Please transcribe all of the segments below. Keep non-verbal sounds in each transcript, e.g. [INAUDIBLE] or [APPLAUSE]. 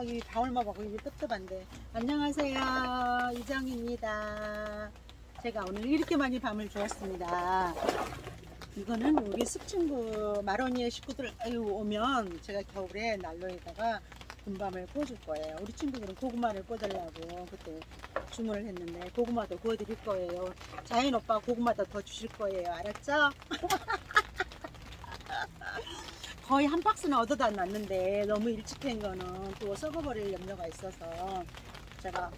아, 이 방울 먹고 이게 섭섭한데. 안녕하세요. 이정입니다. 제가 오늘 이렇게 많이 밤을 주었습니다. 이거는 우리 습친구 마로니의 식구들 아유, 오면 제가 겨울에 난로에다가 군밤을 구워줄 거예요. 우리 친구들은 고구마를 구워달라고 그때 주문을 했는데 고구마도 구워드릴 거예요. 자연 오빠 고구마도 더 주실 거예요. 알았죠? [LAUGHS] 거의 한 박스는 얻어다 놨는데 너무 일찍 한 거는 또 썩어버릴 염려가 있어서 제가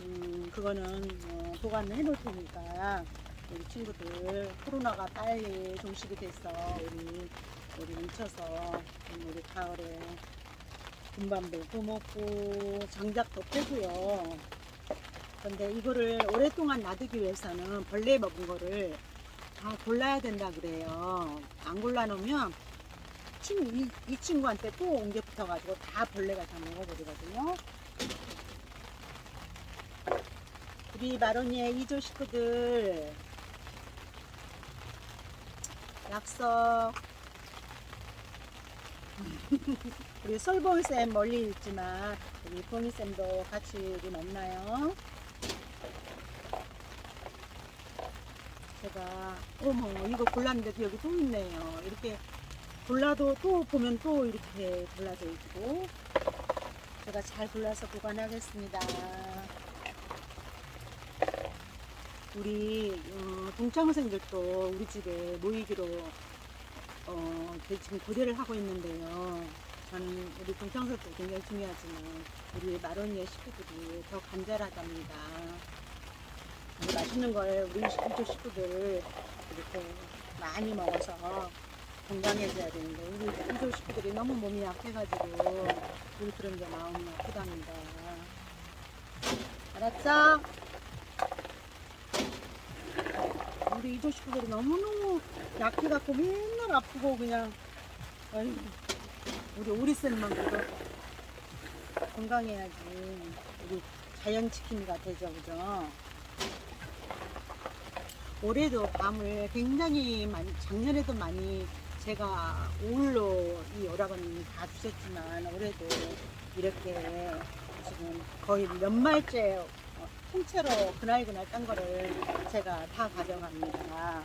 음 그거는 어, 보관을 해놓을 테니까 우리 친구들 코로나가 빨리 종식이 돼서 우리 우리 미쳐서 음, 우리 가을에 군밤도 구먹고 장작도 패고요. 근데 이거를 오랫동안 놔두기 위해서는 벌레 먹은 거를 다 골라야 된다 그래요. 안 골라놓으면 친, 이, 이 친구한테 또 옹겨 붙어가지고 다 벌레가 다 먹어버리거든요. 우리 마로니의 이조 식구들 약속 [LAUGHS] 우리 솔봉쌤 멀리 있지만 우리 봉이쌤도 같이 우리 만나요. 제가 어머 이거 골랐는데도 여기 또 있네요. 이렇게 골라도 또 보면 또 이렇게 골라져 있고 제가 잘 골라서 보관하겠습니다. 우리 어, 동창생들도 우리 집에 모이기로 어, 그 지금 고대를 하고 있는데요. 저는 우리 동창생도 굉장히 중요하지만 우리 마로니의 식구들이 더 간절하답니다. 맛있는 걸 우리 식구 식구들 이렇게 많이 먹어서 건강해져야 되는데 우리 이조 식구들이 너무 몸이 약해가지고 우리 그런 게 마음이 아프답니다. 알았죠? 우리 이조 식구들이 너무너무 약해갖고 맨날 아프고 그냥 아이고 우리 오리쌤만 그래도 건강해야지 우리 자연 지킴이가 되죠 그죠? 올해도 밤을 굉장히 많이 작년에도 많이 제가 오울로 이 오락은 다 주셨지만 올해도 이렇게 지금 거의 몇 말째 어, 통째로 그날 그날 딴 거를 제가 다 가져갑니다.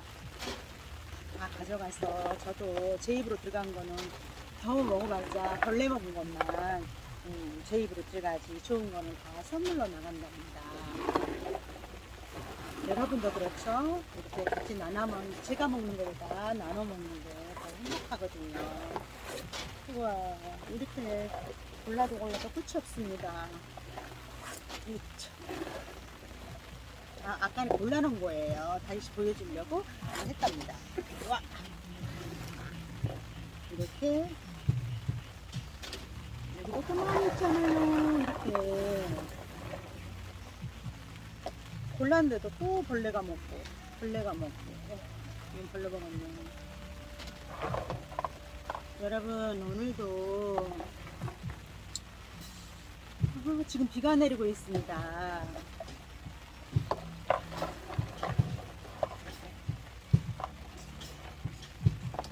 다 가져가서 저도 제 입으로 들어간 거는 겨우 먹어봤자 벌레 먹은 것만 음, 제 입으로 들어가지 좋은 거는 다 선물로 나간답니다. 여러분도 그렇죠? 이렇게 같이 나눠 먹는, 제가 먹는 거보다 나눠 먹는 게더 행복하거든요. 우와, 이렇게 골라도 골라도 끝이 없습니다. 아, 아까는 골라놓은 거예요. 다시 보여주려고 했답니다. 와. 이렇게. 또 많이 있잖아요. 이렇게. 골랐는데도 또 벌레가 먹고 벌레가 먹고 어, 이건 벌레가 먹네 여러분 오늘도 아, 지금 비가 내리고 있습니다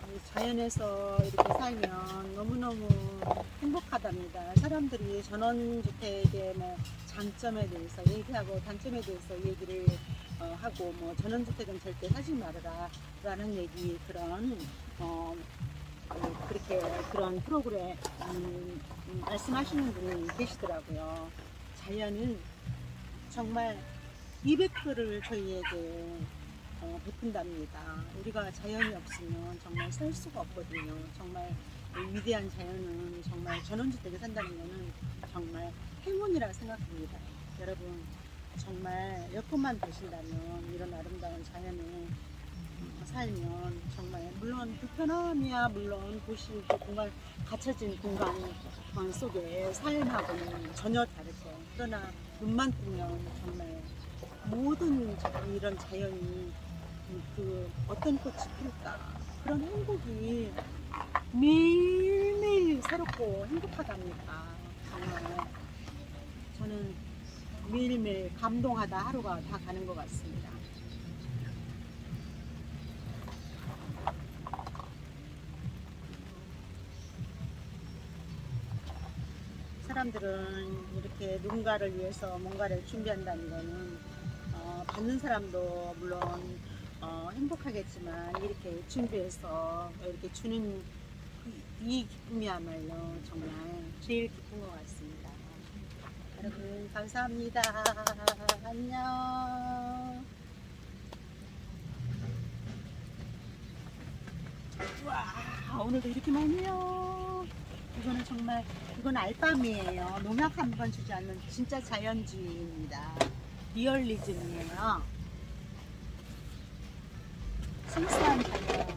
이 자연에서 이렇게 살면 너무너무 행복하답니다. 사람들이 전원주택의 뭐 장점에 대해서 얘기하고 단점에 대해서 얘기를 어, 하고 뭐 전원주택은 절대 사지 말아라 라는 얘기 그런 어, 어, 그렇게 그런 프로그램 음, 음, 말씀하시는 분이 계시더라고요. 자연은 정말 200%를 저희에게 어, 베푼답니다. 우리가 자연이 없으면 정말 살 수가 없거든요. 정말 이 위대한 자연은 정말 전원주택에 산다는 것은 정말 행운이라 생각합니다. 여러분 정말 여건만 되신다면 이런 아름다운 자연에 음, 살면 정말 물론 불편함이야 물론 도시 그 공간 갇혀진 공간 어, 속에 삶하고는 전혀 다르죠. 그러나 눈만 뜨면 정말 모든 자- 이런 자연이 그 어떤 꽃이 필까 그런 행복이 매일매일 새롭고 행복하답니다. 정말 매일매일 감동하다 하루가 다 가는 것 같습니다. 사람들은 이렇게 누군가를 위해서 뭔가를 준비한다는 거는 어, 받는 사람도 물론 어, 행복하겠지만 이렇게 준비해서 이렇게 주는 이- 이 기쁨이야말로 정말 제일 기쁜 것 같습니다. 여러분 감사합니다. 안녕. 와 오늘도 이렇게 많네요. 이거는 정말 이건 알밤이에요. 농약 한 번 주지 않는 진짜 자연주의입니다. 리얼리즘이에요. 순수한 자연.